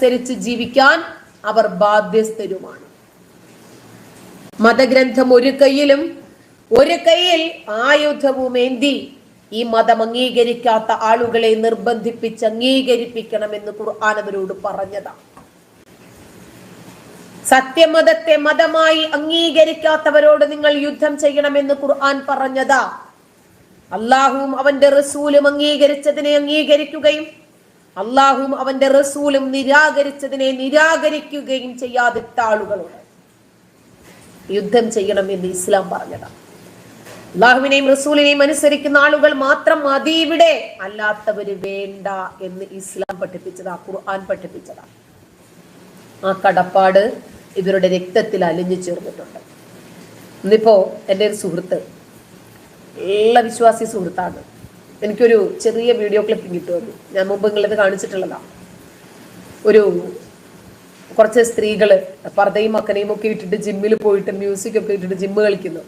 മതമനുസരിച്ച് ജീവിക്കാൻ അവർ ബാധ്യസ്ഥരുമാണ്. മതഗ്രന്ഥം ഒരു കൈയിലും ഒരു കൈയിൽ ആയുധവും ഏന്തി ഈ മതം അംഗീകരിക്കാത്ത ആളുകളെ നിർബന്ധിപ്പിച്ച് അംഗീകരിപ്പിക്കണമെന്ന് ഖുർആൻ അവരോട് പറഞ്ഞതാണ് സത്യമതത്തെ മതമായി അംഗീകരിക്കാത്തവരോട് നിങ്ങൾ യുദ്ധം ചെയ്യണമെന്ന് ഖുർആൻ പറഞ്ഞതാ. അള്ളാഹുവും അവന്റെ റസൂലും അംഗീകരിച്ചതിനെ അംഗീകരിക്കുകയും അള്ളാഹുവും അവന്റെ റസൂലും നിരാകരിച്ചതിനെ നിരാകരിക്കുകയും ചെയ്യാതിട്ട ആളുകളുണ്ട് യുദ്ധം ചെയ്യണമെന്ന് ഇസ്ലാം പറഞ്ഞതാണ് അള്ളാഹുവിനെയും റസൂലിനെയും അനുസരിക്കുന്ന ആളുകൾ മാത്രം മതി ഇവിടെ. അല്ലാത്തവര് വേണ്ട എന്ന് ഇസ്ലാം പഠിപ്പിച്ചതാ ഖുർആൻ പഠിപ്പിച്ചതാ. ആ കടപ്പാട് ഇവരുടെ രക്തത്തിൽ അലിഞ്ഞു ചേർന്നിട്ടുണ്ട്. ഇന്നിപ്പോ എന്റെ ഒരു സുഹൃത്ത് എല്ലാ വിശ്വാസി സുഹൃത്താണ്. എനിക്കൊരു ചെറിയ വീഡിയോ ക്ലിപ്പിംഗ് കിട്ടുമായിരുന്നു ഞാൻ മുമ്പ് നിങ്ങളത് കാണിച്ചിട്ടുള്ളതാണ് ഒരു കുറച്ച് സ്ത്രീകൾ പർദ്ദയും മക്കനെയും ഒക്കെ ഇട്ടിട്ട് ജിമ്മിൽ പോയിട്ട് മ്യൂസിക് ഒക്കെ ഇട്ടിട്ട് ജിമ്മ് കളിക്കുന്നു.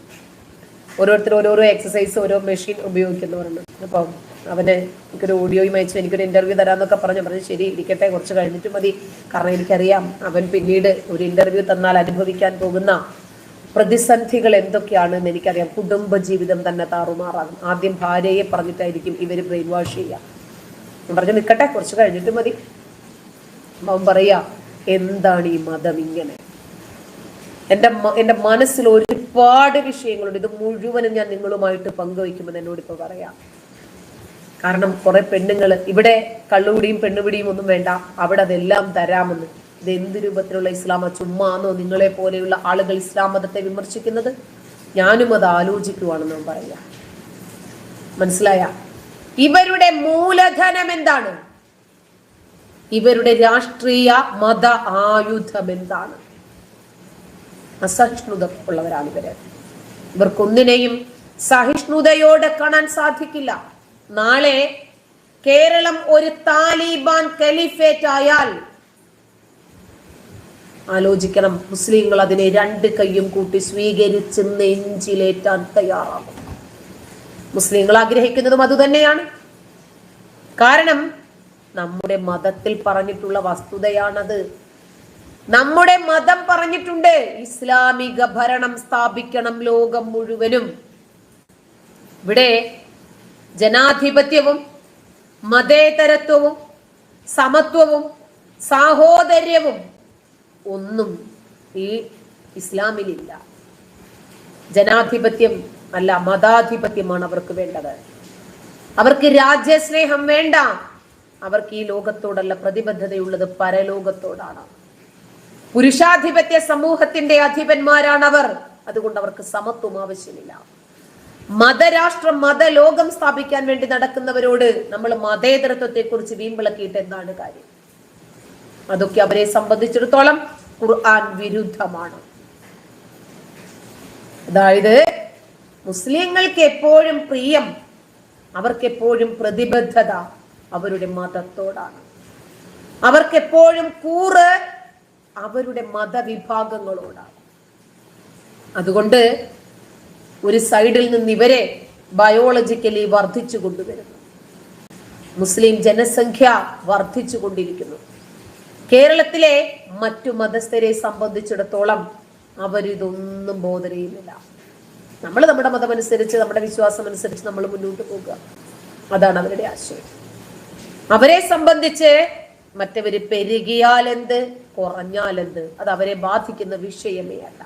ഓരോരുത്തർ ഓരോരോ എക്സസൈസ് ഓരോ മെഷീൻ ഉപയോഗിക്കുന്നവരുണ്ട് അപ്പം അവനെ എനിക്കൊരു ഓഡിയോയും അയച്ചു എനിക്കൊരു ഇന്റർവ്യൂ തരാമെന്നൊക്കെ പറഞ്ഞു. പറഞ്ഞു ശരി ഇരിക്കട്ടെ കുറച്ച് കഴിഞ്ഞിട്ട് മതി. കാരണം എനിക്കറിയാം അവൻ പിന്നീട് ഒരു ഇന്റർവ്യൂ തന്നാൽ അനുഭവിക്കാൻ പോകുന്ന പ്രതിസന്ധികൾ എന്തൊക്കെയാണെന്ന് എനിക്കറിയാം. കുടുംബ ജീവിതം തന്നെ താറുമാറാകും. ആദ്യം ഭാര്യയെ പറഞ്ഞിട്ടായിരിക്കും ഇവർ ബ്രെയിൻ വാഷ് ചെയ്യുക പറഞ്ഞു നിൽക്കട്ടെ കുറച്ച് കഴിഞ്ഞിട്ട് മതി. അവൻ പറയാ എന്താണ് ഈ മതം ഇങ്ങനെ? എന്റെ എന്റെ മനസ്സിൽ ഒരുപാട് വിഷയങ്ങളുണ്ട്. ഇത് മുഴുവനും ഞാൻ നിങ്ങളുമായിട്ട് പങ്കുവയ്ക്കുമെന്ന് എന്നോട് ഇപ്പൊ പറയാം. കാരണം കുറെ പെണ്ണുങ്ങൾ ഇവിടെ കള്ളുപിടിയും പെണ്ണുപിടിയും ഒന്നും വേണ്ട. അവിടെ അതെല്ലാം തരാമെന്ന്. ഇത് എന്ത് രൂപത്തിലുള്ള ഇസ്ലാമ ചുമ്മാന്നോ നിങ്ങളെ പോലെയുള്ള ആളുകൾ ഇസ്ലാം മതത്തെ വിമർശിക്കുന്നത്? ഞാനും അത് ആലോചിക്കുവാണെന്ന് ഞാൻ പറയാം. മനസ്സിലായ? ഇവരുടെ മൂലധനം എന്താണ്? ഇവരുടെ രാഷ്ട്രീയ മത ആയുധം എന്താണ്? അസഹിഷ്ണുത ഉള്ളവരാണ് ഇവർ ഇവർക്കൊന്നിനെയും സഹിഷ്ണുതയോടെ കാണാൻ സാധിക്കില്ല. നാളെ കേരളം ഒരു താലിബാൻ കലിഫേറ്റ് ആയാൽ ആലോചിക്കണം. മുസ്ലിങ്ങൾ അതിനെ രണ്ട് കൈയും കൂട്ടി സ്വീകരിച്ച് നെഞ്ചിലേറ്റാൻ തയ്യാറാകും. മുസ്ലിങ്ങൾ ആഗ്രഹിക്കുന്നതും അതുതന്നെയാണ്. കാരണം നമ്മുടെ മതത്തിൽ പറഞ്ഞിട്ടുള്ള വസ്തുതയാണത്. നമ്മുടെ മതം പറഞ്ഞിട്ടുണ്ട് ഇസ്ലാമിക ഭരണം സ്ഥാപിക്കണം ലോകം മുഴുവനും. ഇവിടെ ജനാധിപത്യവും മതേതരത്വവും സമത്വവും സാഹോദര്യവും ഒന്നും ഈ ഇസ്ലാമിലില്ല. ജനാധിപത്യം അല്ല മതാധിപത്യമാണ് അവർക്ക് വേണ്ടത്. അവർക്ക് രാജ്യസ്നേഹം വേണ്ട. അവർക്ക് ഈ ലോകത്തോടല്ല പ്രതിബദ്ധതയുള്ളത് പരലോകത്തോടാണ്. പുരുഷാധിപത്യ സമൂഹത്തിന്റെ അധിപന്മാരാണ് അവർ അതുകൊണ്ട് അവർക്ക് സമത്വം ആവശ്യമില്ല. മതരാഷ്ട്രം മതലോകം സ്ഥാപിക്കാൻ വേണ്ടി നടക്കുന്നവരോട് നമ്മൾ മതേതരത്വത്തെ കുറിച്ച് വീമ്പിളക്കിയിട്ട് എന്താണ് കാര്യം? അതൊക്കെ അവരെ സംബന്ധിച്ചിടത്തോളം ഖുർആൻ വിരുദ്ധമാണ്. അതായത് മുസ്ലിങ്ങൾക്ക് എപ്പോഴും പ്രിയം അവർക്ക് എപ്പോഴും പ്രതിബദ്ധത അവരുടെ മതത്തോടാണ്. അവർക്ക് എപ്പോഴും കൂറ് അവരുടെ മതവിഭാഗങ്ങളോടാണ്. അതുകൊണ്ട് ഒരു സൈഡിൽ നിന്ന് ഇവരെ ബയോളജിക്കലി വർദ്ധിച്ചു കൊണ്ടുവരുന്നു. മുസ്ലിം ജനസംഖ്യ വർദ്ധിച്ചു കൊണ്ടിരിക്കുന്നു. കേരളത്തിലെ മറ്റു മതസ്ഥരെ സംബന്ധിച്ചിടത്തോളം അവരിതൊന്നും ബോധനയില്ല നമ്മൾ നമ്മുടെ മതമനുസരിച്ച് നമ്മുടെ വിശ്വാസം അനുസരിച്ച് നമ്മൾ മുന്നോട്ട് പോകുക. അതാണ് അവരുടെ ആശയം. അവരെ സംബന്ധിച്ച് മറ്റവര് പെരുകിയാലെന്ത് കുറഞ്ഞാലെന്ത് അത് അവരെ ബാധിക്കുന്ന വിഷയമേ അല്ല.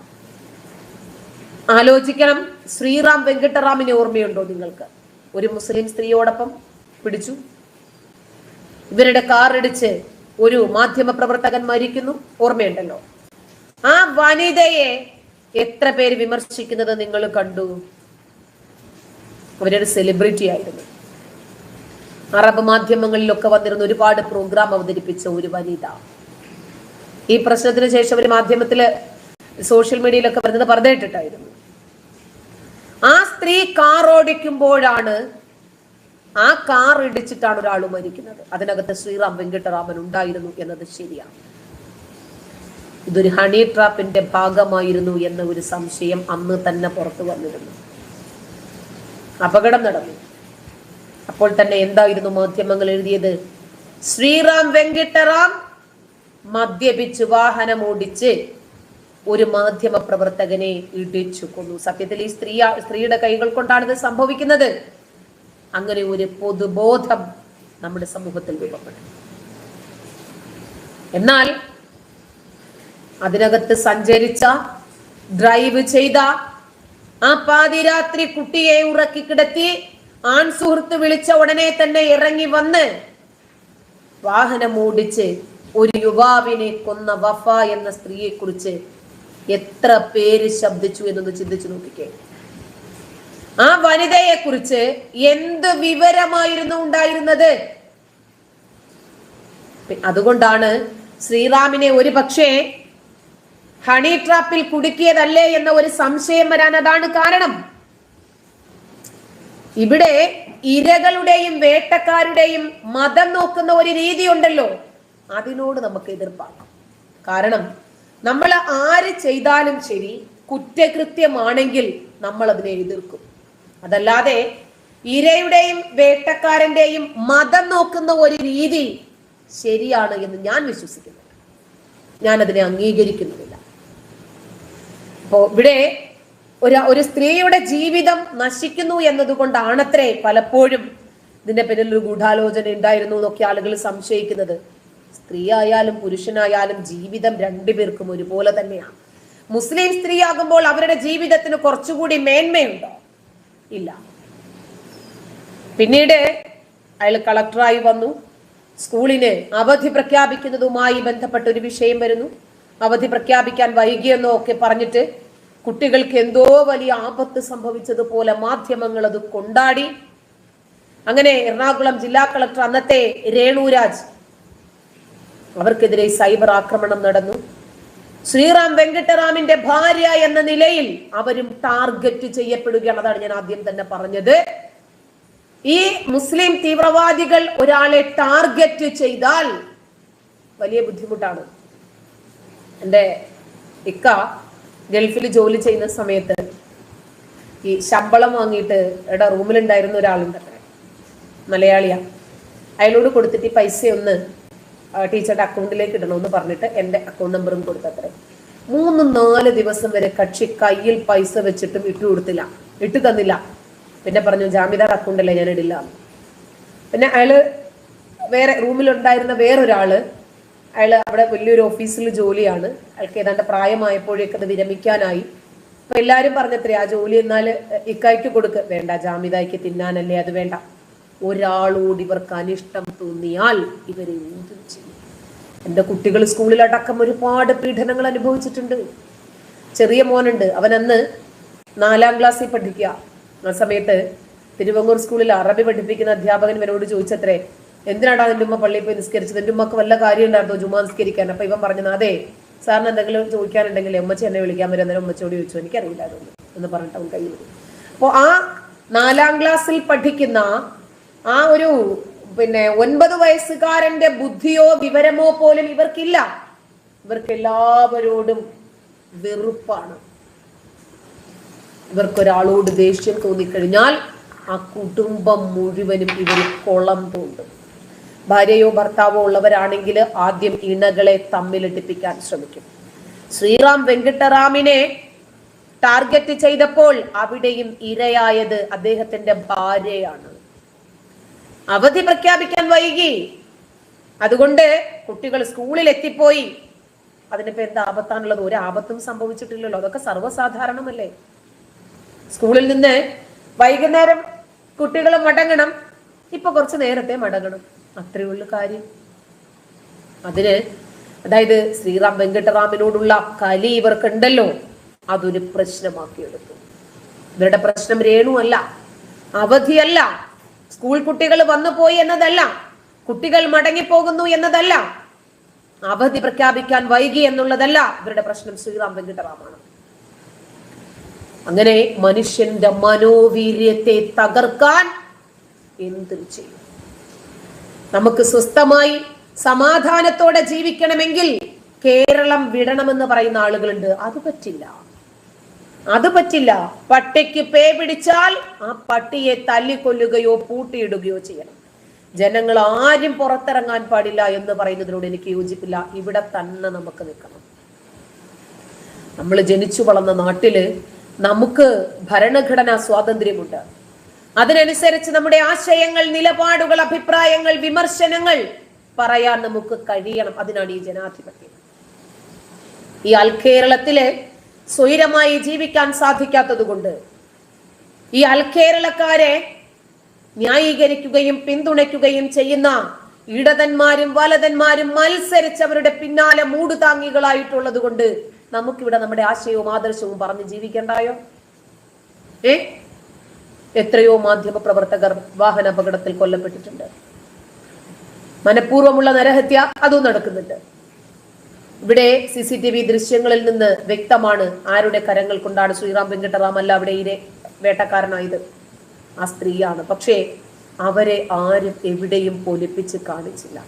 ആലോചിക്കണം ശ്രീറാം വെങ്കിട്ടറാമിനെ ഓർമ്മയുണ്ടോ നിങ്ങൾക്ക്? ഒരു മുസ്ലിം സ്ത്രീയോടൊപ്പം പിടിച്ചു. ഇവരുടെ കാർ ഇടിച്ച് ഒരു മാധ്യമ പ്രവർത്തകൻ മരിക്കുന്നു. ഓർമ്മയുണ്ടല്ലോ. ആ വനിതയെ എത്ര പേര് വിമർശിക്കുന്നത് നിങ്ങൾ കണ്ടു? അവരൊരു സെലിബ്രിറ്റി ആയിരുന്നു. അറബ് മാധ്യമങ്ങളിലൊക്കെ വന്നിരുന്ന ഒരുപാട് പ്രോഗ്രാം അവതരിപ്പിച്ച ഒരു വനിത. ഈ പ്രശ്നത്തിന് ശേഷം ഒരു മാധ്യമത്തിൽ സോഷ്യൽ മീഡിയയിലൊക്കെ വരുന്നത് പറഞ്ഞിട്ടിട്ടായിരുന്നു. ആ സ്ത്രീ കാർ ഓടിക്കുമ്പോഴാണ് ആ കാർ ഇടിച്ചിട്ടാണ് ഒരാൾ മരിക്കുന്നത്. അതിനകത്ത് ശ്രീറാം വെങ്കിട്ടറാമൻ ഉണ്ടായിരുന്നു എന്നത് ശരിയാണ്. ഇതൊരു ഹണി ട്രാപ്പിന്റെ ഭാഗമായിരുന്നു എന്ന ഒരു സംശയം അന്ന് തന്നെ പുറത്തു വന്നിരുന്നു. അപകടം നടന്നു. അപ്പോൾ തന്നെ എന്തായിരുന്നു മാധ്യമങ്ങൾ എഴുതിയത്? ശ്രീറാം വെങ്കിട്ടറാം മദ്യപിച്ച് വാഹനം ഓടിച്ച് ഒരു മാധ്യമ പ്രവർത്തകനെ ഇടിച്ചു കൊന്നു സത്യത്തിൽ ഈ സ്ത്രീ സ്ത്രീയുടെ കൈകൾ കൊണ്ടാണ് ഇത് സംഭവിക്കുന്നത്. അങ്ങനെ ഒരു പൊതുബോധം നമ്മുടെ സമൂഹത്തിൽ രൂപപ്പെടും എന്നാൽ അതിനകത്ത് സഞ്ചരിച്ച ഡ്രൈവ് ചെയ്ത ആ പാതിരാത്രി കുട്ടിയെ ഉറക്കി കിടത്തി ആൺ സുഹൃത്ത് വിളിച്ച ഉടനെ തന്നെ ഇറങ്ങി വന്ന് വാഹനം ഓടിച്ച് ഒരു യുവാവിനെ കൊന്ന വഫ എന്ന സ്ത്രീയെ കുറിച്ച് എത്ര പേര് ശബ്ദിച്ചു എന്നൊന്ന് ചിന്തിച്ചു നോക്കിക്കേ. ആ വനിതയെ കുറിച്ച് എന്ത് വിവരമായിരുന്നു ഉണ്ടായിരുന്നത്? അതുകൊണ്ടാണ് ശ്രീറാമിനെ ഒരു പക്ഷേ ഹണി ട്രാപ്പിൽ കുടുക്കിയതല്ലേ എന്ന ഒരു സംശയം വരാൻ അതാണ് കാരണം. ഇവിടെ ഇരകളുടെയും വേട്ടക്കാരുടെയും മതം നോക്കുന്ന ഒരു രീതി ഉണ്ടല്ലോ അതിനോട് നമുക്ക് എതിർപ്പാക്കാം. കാരണം നമ്മൾ ആര് ചെയ്താലും ശരി കുറ്റകൃത്യമാണെങ്കിൽ നമ്മൾ അതിനെ എതിർക്കും. അതല്ലാതെ ഇരയുടെയും വേട്ടക്കാരന്റെയും മതം നോക്കുന്ന ഒരു രീതി ശരിയാണ് എന്ന് ഞാൻ വിശ്വസിക്കുന്നില്ല ഞാൻ അതിനെ അംഗീകരിക്കുന്നില്ല അപ്പോ ഇവിടെ ഒരു ഒരു സ്ത്രീയുടെ ജീവിതം നശിക്കുന്നു എന്നതുകൊണ്ടാണത്രേ പലപ്പോഴും ഇതിന്റെ പിന്നിൽ ഒരു ഗൂഢാലോചന ഉണ്ടായിരുന്നു എന്നൊക്കെ ആളുകൾ സംശയിക്കുന്നത്. സ്ത്രീ ആയാലും പുരുഷനായാലും ജീവിതം രണ്ടുപേർക്കും ഒരുപോലെ തന്നെയാണ്. മുസ്ലിം സ്ത്രീ ആകുമ്പോൾ അവരുടെ ജീവിതത്തിന് കുറച്ചുകൂടി മേന്മയുണ്ടോ? ഇല്ല. പിന്നീട് അയാൾ കളക്ടറായി വന്നു. സ്കൂളിന് അവധി പ്രഖ്യാപിക്കുന്നതുമായി ബന്ധപ്പെട്ട ഒരു വിഷയം വരുന്നു. അവധി പ്രഖ്യാപിക്കാൻ വൈകിയെന്നോ ഒക്കെ പറഞ്ഞിട്ട് കുട്ടികൾക്ക് എന്തോ വലിയ ആപത്ത് സംഭവിച്ചതുപോലെ മാധ്യമങ്ങൾ അത് കൊണ്ടാടി. അങ്ങനെ എറണാകുളം ജില്ലാ കളക്ടർ അന്നത്തെ രേണുരാജ് അവർക്കെതിരെ സൈബർ ആക്രമണം നടന്നു. ശ്രീറാം വെങ്കട്ടറാമിന്റെ ഭാര്യ എന്ന നിലയിൽ അവരും ടാർഗറ്റ് ചെയ്യപ്പെടുകയാണ് അതാണ് ഞാൻ ആദ്യം തന്നെ പറഞ്ഞത്. ഈ മുസ്ലിം തീവ്രവാദികൾ ഒരാളെ ടാർഗറ്റ് ചെയ്താൽ വലിയ ബുദ്ധിമുട്ടാണ്. എന്റെ ഇക്ക ഗൾഫിൽ ജോലി ചെയ്യുന്ന സമയത്ത് ഈ ശമ്പളം വാങ്ങിയിട്ട് എടാ റൂമിലുണ്ടായിരുന്ന ഒരാളുണ്ട്. മലയാളിയാ. അയാളോട് കൊടുത്തിട്ട് ഈ പൈസ ഒന്ന് ടീച്ചറുടെ അക്കൗണ്ടിലേക്ക് ഇടണമെന്ന് പറഞ്ഞിട്ട് എന്റെ അക്കൗണ്ട് നമ്പറും കൊടുത്തത്രേ മൂന്ന് നാല് ദിവസം വരെ കക്ഷി കയ്യിൽ പൈസ വെച്ചിട്ടും ഇട്ടു കൊടുത്തില്ല. ഇട്ടു തന്നില്ല. പിന്നെ പറഞ്ഞു ജാമ്യദാർ അക്കൗണ്ടല്ലേ ഞാൻ ഇടില്ല പിന്നെ അയാൾ വേറെ റൂമിലുണ്ടായിരുന്ന വേറൊരാൾ അയാൾ അവിടെ വലിയൊരു ഓഫീസിൽ ജോലിയാണ്. അയാൾക്ക് ഏതാണ്ട് പ്രായമായപ്പോഴേക്കത് വിരമിക്കാനായി. അപ്പൊ എല്ലാരും പറഞ്ഞത്രേ ആ ജോലി എന്നാൽ ഇക്കായ്ക്ക് കൊടുക്ക്. വേണ്ട ജാമിതായ്ക്ക് തിന്നാനല്ലേ അത് വേണ്ട. ഒരാളോട് ഇവർക്ക് അനിഷ്ടം തോന്നിയാൽ ഇവരെ ഒന്നും ചെയ്യും. എന്റെ കുട്ടികൾ സ്കൂളിലടക്കം ഒരുപാട് പീഡനങ്ങൾ അനുഭവിച്ചിട്ടുണ്ട്. ചെറിയ മോനുണ്ട്. അവൻ അന്ന് നാലാം ക്ലാസ്സിൽ പഠിക്കുക. ആ സമയത്ത് തിരുവങ്ങൂർ സ്കൂളിൽ അറബി പഠിപ്പിക്കുന്ന അധ്യാപകൻ ഇവനോട് ചോദിച്ചത്രേ എന്തിനാടാ നിന്റെ ഉമ്മ പള്ളിയിൽ പോയി നിസ്കരിച്ചത്? എന്റെ ഉമ്മക്ക് വല്ല കാര്യം ഉണ്ടായിരുന്നോ ജുമാ നിസ്കരിക്കാൻ? അപ്പൊ ഇവൻ പറഞ്ഞത് അതെ സാറിന് എന്തെങ്കിലും ചോദിക്കാനുണ്ടെങ്കിൽ ഉമ്മച്ചി എന്നെ വിളിക്കാൻ വരും. അന്നേരം ഉമ്മച്ചോട് ചോദിച്ചു എനിക്കറിയില്ല അതൊന്നും എന്ന് പറഞ്ഞിട്ട് അവൻ കയ്യിൽ അപ്പോൾ ആ നാലാം ക്ലാസ്സിൽ പഠിക്കുന്ന ആ ഒരു പിന്നെ ഒൻപത് വയസ്സുകാരന്റെ ബുദ്ധിയോ വിവരമോ പോലും ഇവർക്കില്ല. ഇവർക്ക് എല്ലാവരോടും വെറുപ്പാണ്. ഇവർക്കൊരാളോട് ദേഷ്യം തോന്നിക്കഴിഞ്ഞാൽ ആ കുടുംബം മുഴുവനും ഇവർ കൊളം തോണ്ടും. ഭാര്യയോ ഭർത്താവോ ഉള്ളവരാണെങ്കിൽ ആദ്യം ഇണകളെ തമ്മിലിട്ടിപ്പിക്കാൻ ശ്രമിക്കും. ശ്രീറാം വെങ്കിട്ടറാമിനെ ടാർഗറ്റ് ചെയ്തപ്പോൾ അവിടെയും ഇരയായത് അദ്ദേഹത്തിന്റെ ഭാര്യയാണ്. അവധി പ്രഖ്യാപിക്കാൻ വൈകി. അതുകൊണ്ട് കുട്ടികൾ സ്കൂളിൽ എത്തിപ്പോയി. അതിനിപ്പോ എന്താ ആപത്താണുള്ളത്? ഒരു ആപത്തും സംഭവിച്ചിട്ടില്ലല്ലോ. അതൊക്കെ സർവസാധാരണമല്ലേ? സ്കൂളിൽ നിന്ന് വൈകുന്നേരം കുട്ടികൾ മടങ്ങണം. ഇപ്പൊ കുറച്ച് നേരത്തെ മടങ്ങണം. അത്രേ ഉള്ളു കാര്യം. അതിന് അതായത് ശ്രീറാം വെങ്കട്ടറാമിനോടുള്ള കലി ഇവർക്കുണ്ടല്ലോ. അതൊരു പ്രശ്നമാക്കിയെടുത്തു. ഇവരുടെ പ്രശ്നം രേണു അല്ല അവധിയല്ല. സ്കൂൾ കുട്ടികൾ വന്നു പോയി എന്നതല്ല. കുട്ടികൾ മടങ്ങിപ്പോകുന്നു എന്നതല്ല. അവധി പ്രഖ്യാപിക്കാൻ വൈകി എന്നുള്ളതല്ല ഇവരുടെ പ്രശ്നം ശ്രീറാം വെങ്കിട്ടറാമാണ് അങ്ങനെ മനുഷ്യന്റെ മനോവീര്യത്തെ തകർക്കാൻ എന്തും ചെയ്യും? നമുക്ക് സ്വസ്ഥമായി സമാധാനത്തോടെ ജീവിക്കണമെങ്കിൽ കേരളം വിടണമെന്ന് പറയുന്ന ആളുകളുണ്ട്. അത് പറ്റില്ല. അത് പറ്റില്ല. പട്ടിക്ക് പേ പിടിച്ചാൽ ആ പട്ടിയെ തല്ലിക്കൊല്ലുകയോ പൂട്ടിയിടുകയോ ചെയ്യണം. ജനങ്ങൾ ആരും പുറത്തിറങ്ങാൻ പാടില്ല എന്ന് പറയുന്നതിനോട് എനിക്ക് യോജിപ്പില്ല. ഇവിടെ തന്നെ നമുക്ക് നിൽക്കണം. നമ്മൾ ജനിച്ചു വളർന്ന നാട്ടിൽ നമുക്ക് ഭരണഘടനാ സ്വാതന്ത്ര്യമുണ്ട്. അതിനനുസരിച്ച് നമ്മുടെ ആശയങ്ങൾ നിലപാടുകൾ അഭിപ്രായങ്ങൾ വിമർശനങ്ങൾ പറയാൻ നമുക്ക് കഴിയണം. അതിനാണ് ഈ ജനാധിപത്യം. ഈ അൽക്കേരളത്തിൽ സ്വൈരമായി ജീവിക്കാൻ സാധിക്കാത്തതുകൊണ്ട് ഈ അൽക്കേരളക്കാരെ ന്യായീകരിക്കുകയും പിന്തുണയ്ക്കുകയും ചെയ്യുന്ന ഇടതന്മാരും വലതന്മാരും മത്സരിച്ചവരുടെ പിന്നാലെ മൂടുതാങ്ങികളായിട്ടുള്ളത് കൊണ്ട് നമുക്കിവിടെ നമ്മുടെ ആശയവും ആദർശവും പറഞ്ഞ് ജീവിക്കണ്ടായോ? ഏ? എത്രയോ മാധ്യമ പ്രവർത്തകർ വാഹന അപകടത്തിൽ കൊല്ലപ്പെട്ടിട്ടുണ്ട്. മനഃപൂർവമുള്ള നരഹത്യ അതും നടക്കുന്നുണ്ട്. ഇവിടെ സി സി ടി വി ദൃശ്യങ്ങളിൽ നിന്ന് വ്യക്തമാണ് ആരുടെ കരങ്ങൾ കൊണ്ടാണ് ശ്രീറാം വെങ്കട്ടറാമല്ല അവിടെ ഇരെ വേട്ടക്കാരനായത്. ആ സ്ത്രീയാണ്. പക്ഷേ അവരെ ആരും എവിടെയും പൊലിപ്പിച്ച് കാണിച്ചില്ല.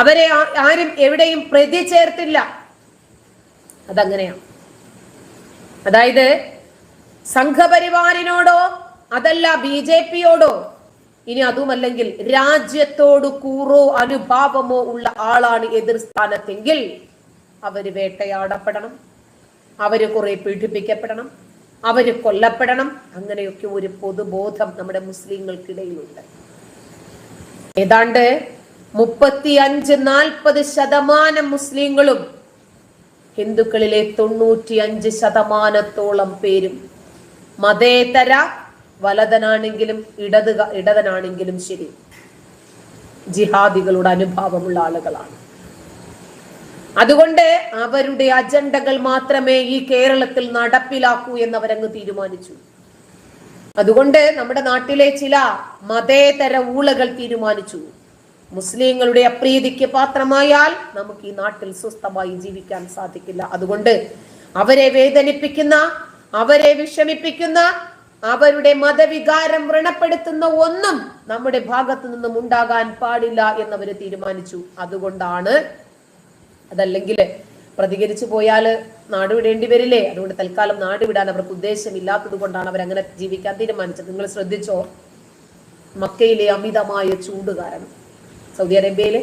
അവരെ ആരും എവിടെയും പ്രതി ചേർത്തില്ല അതങ്ങനെയാണ്. അതായത് സംഘപരിവാറിനോടോ അതല്ല ബി ജെ പിയോടോ ഇനി അതുമല്ലെങ്കിൽ രാജ്യത്തോട് കൂറോ അനുഭാവമോ ഉള്ള ആളാണ് എതിർ സ്ഥാനത്തെങ്കിൽ അവർ വേട്ടയാടപ്പെടണം. അവർ കുറെ പീഡിപ്പിക്കപ്പെടണം. അവർ കൊല്ലപ്പെടണം. അങ്ങനെയൊക്കെ ഒരു പൊതുബോധം നമ്മുടെ മുസ്ലിങ്ങൾക്കിടയിലുണ്ട്. ഏതാണ്ട് മുപ്പത്തി അഞ്ച് നാൽപ്പത് ശതമാനം മുസ്ലിങ്ങളും ഹിന്ദുക്കളിലെ തൊണ്ണൂറ്റി അഞ്ച് ശതമാനത്തോളം പേരും മതേതര വലതനാണെങ്കിലും ഇടത് ഇടതനാണെങ്കിലും ശരി. ജിഹാദികളുടെ അനുഭാവമുള്ള ആളുകളാണ്. അതുകൊണ്ട് അവരുടെ അജണ്ടകൾ മാത്രമേ ഈ കേരളത്തിൽ നടപ്പിലാക്കൂ എന്നവരങ്ങ് തീരുമാനിച്ചു. അതുകൊണ്ട് നമ്മുടെ നാട്ടിലെ ചില മതേതര ഊളകൾ തീരുമാനിച്ചു. മുസ്ലിങ്ങളുടെ അപ്രീതിക്ക് പാത്രമായാൽ നമുക്ക് ഈ നാട്ടിൽ സ്വസ്ഥമായി ജീവിക്കാൻ സാധിക്കില്ല. അതുകൊണ്ട് അവരെ വേദനിപ്പിക്കുന്ന അവരെ വിഷമിപ്പിക്കുന്ന അവരുടെ മതവികാരം വ്രണപ്പെടുത്തുന്ന ഒന്നും നമ്മുടെ ഭാഗത്തു നിന്നും ഉണ്ടാകാൻ പാടില്ല എന്നവർ തീരുമാനിച്ചു. അതുകൊണ്ടാണ് അതല്ലെങ്കിൽ പ്രതികരിച്ചു പോയാൽ നാട് വിടേണ്ടി വരില്ലേ? അതുകൊണ്ട് തൽക്കാലം നാട് വിടാൻ അവർക്ക് ഉദ്ദേശമില്ലാത്തത് കൊണ്ടാണ് അവർ അങ്ങനെ ജീവിക്കാൻ തീരുമാനിച്ചത്. നിങ്ങൾ ശ്രദ്ധിച്ചോ? മക്കയിലെ അമിതമായ ചൂട് കാരണം. സൗദി അറേബ്യയിലെ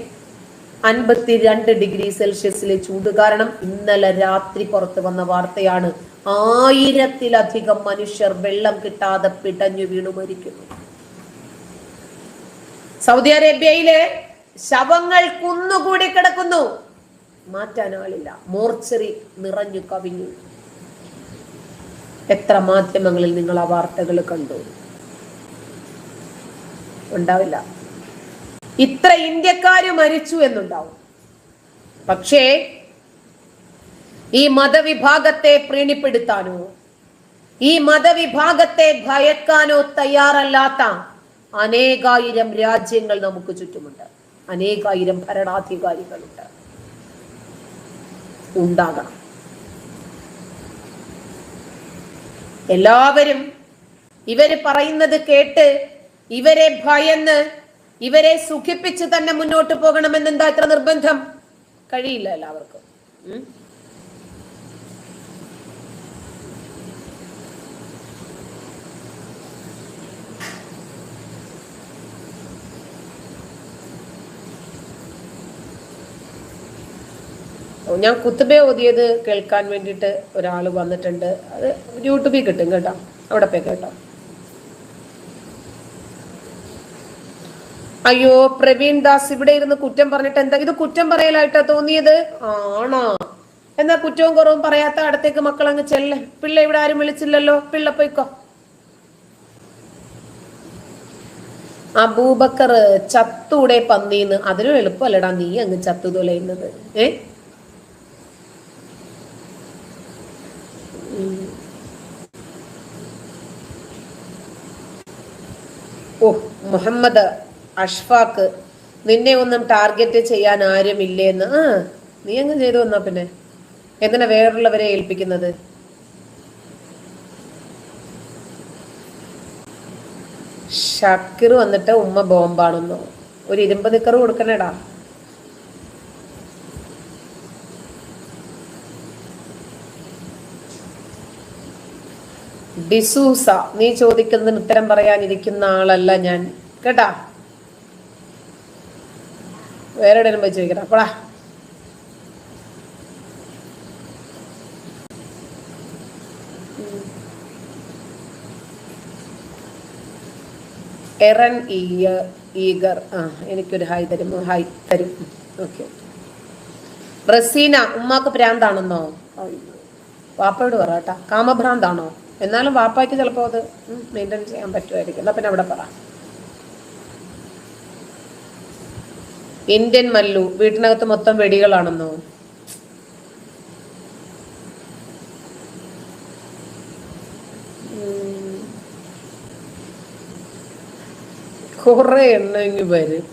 അൻപത്തിരണ്ട് ഡിഗ്രി സെൽഷ്യസിലെ ചൂട് കാരണം ഇന്നലെ രാത്രി പുറത്തു വന്ന വാർത്തയാണ് ആയിരത്തിലധികം മനുഷ്യർ വെള്ളം കിട്ടാതെ പിടഞ്ഞു വീണു മരിക്കുന്നു. സൗദി അറേബ്യയിലെ ശവങ്ങൾ കുന്നുകൂടി കിടക്കുന്നു. മാറ്റാൻ ആളില്ല. മോർച്ചറി നിറഞ്ഞു കവിഞ്ഞു. എത്ര മാധ്യമങ്ങളിൽ നിങ്ങൾ ആ വാർത്തകൾ കണ്ടു? ഉണ്ടാവില്ല. ഇത്ര ഇന്ത്യക്കാര് മരിച്ചു എന്നുണ്ടാവും. പക്ഷേ ഈ മതവിഭാഗത്തെ പ്രീണിപ്പെടുത്താനോ? ഈ മതവിഭാഗത്തെ ഭയക്കാനോ തയ്യാറല്ലാത്ത അനേകായിരം രാജ്യങ്ങൾ നമുക്ക് ചുറ്റുമുണ്ട്. അനേകായിരം ഭരണാധികാരികളുണ്ട്. ഉണ്ടാകണം. എല്ലാവരും ഇവർ പറയുന്നത് കേട്ട് ഇവരെ ഭയന്ന് ഇവരെ സുഖിപ്പിച്ച് തന്നെ മുന്നോട്ട് പോകണമെന്ന് എന്താ ഇത്ര നിർബന്ധം? കഴിയില്ല എല്ലാവർക്കും. ഞാൻ കുത്തുബേ ഓതിയത് കേൾക്കാൻ വേണ്ടിയിട്ട് ഒരാൾ വന്നിട്ടുണ്ട്. അത് യൂട്യൂബിൽ കിട്ടും കേട്ടോ. അവിടെ പോയി കേട്ടോ. അയ്യോ പ്രവീൺ ദാസ് ഇവിടെ ഇരുന്ന് കുറ്റം പറഞ്ഞിട്ട് എന്താ? ഇത് കുറ്റം പറയലായിട്ടാ തോന്നിയത്? ആണോ? എന്നാ കുറ്റവും കുറവും പറയാത്ത അടുത്തേക്ക് മക്കൾ അങ്ങ് ചെല്ലേ. പിള്ള ഇവിടെ ആരും വിളിച്ചില്ലല്ലോ. പിള്ള പോയിക്കോ. അബൂബക്കർ ചത്തൂടെ പന്നീന്ന്. അതിനും എളുപ്പമല്ലടാ നീ അങ്ങ് ചത്തു തുലയുന്നത്. ഓ മുഹമ്മദ് അഷ്ഫാക്ക് നിന്നെ ഒന്നും ടാർഗറ്റ് ചെയ്യാൻ ആരുമില്ലേന്ന് ആ നീ അങ്ങ് ചെയ്തു വന്നാ പിന്നെ. എന്തിനാ വേറുള്ളവരെ ഏൽപ്പിക്കുന്നത്? ഷക്കിർ വന്നിട്ട് ഉമ്മ ബോംബാണെന്നോ. ഒരു ഇരുമ്പ് നിക്കറ് കൊടുക്കണേടാ. ഡിസൂസ നീ ചോദിക്കുന്നതിന് ഉത്തരം പറയാനിരിക്കുന്ന ആളല്ല ഞാൻ. കേട്ടാ? വേറെ എവിടെയും പോയി ചോദിക്കട്ടെ അപ്പോളാ എറൻ ഈഗർ. ആ എനിക്കൊരു ഹായ് തരും. ഹായ് തരും. ഓക്കെ. റസീന ഉമ്മാക്ക് ഭ്രാന്താണെന്നോ? അയ്യോ. വാപ്പയോട് പറ കാമഭ്രാന്താണോ? എന്നാലും വാപ്പായ്ക്ക് ചിലപ്പോൾ അത് മെയിന്റെയിൻ ചെയ്യാൻ പറ്റുമായിരിക്കും. എന്നാ പിന്നെ അവിടെ പറ. ഇന്ത്യൻ മല്ലു വീട്ടിനകത്ത് മൊത്തം വെടികളാണെന്നോ. കുറെ എണ്ണമെങ്കിൽ വരും.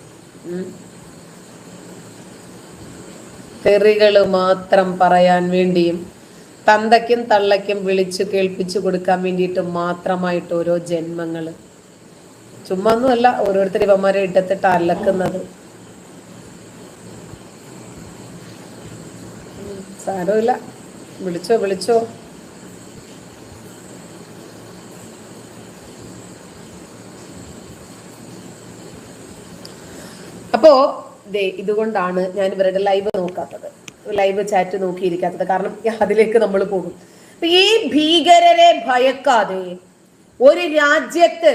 തെറികൾ മാത്രം പറയാൻ വേണ്ടിയും തന്തയ്ക്കും തള്ളയ്ക്കും വിളിച്ചു കേൾപ്പിച്ചു കൊടുക്കാൻ വേണ്ടിയിട്ട് മാത്രമായിട്ട് ഓരോ ജന്മങ്ങൾ ചുമ്മാ ഒന്നുമല്ല ഓരോരുത്തർ ഇവന്മാരെ ഇട്ടത്തിട്ട് അലക്കുന്നത്. സാരമില്ല. വിളിച്ചോ വിളിച്ചോ. അപ്പോ ഇതുകൊണ്ടാണ് ഞാൻ ഇവരുടെ ലൈവ് നോക്കാത്തത്. ലൈവ് ചാറ്റ് നോക്കിയിരിക്കാത്തത്. കാരണം അതിലേക്ക് നമ്മൾ പോകും. ഈ ഭീകരരെ ഭയക്കാതെ ഒരു രാജ്യത്ത്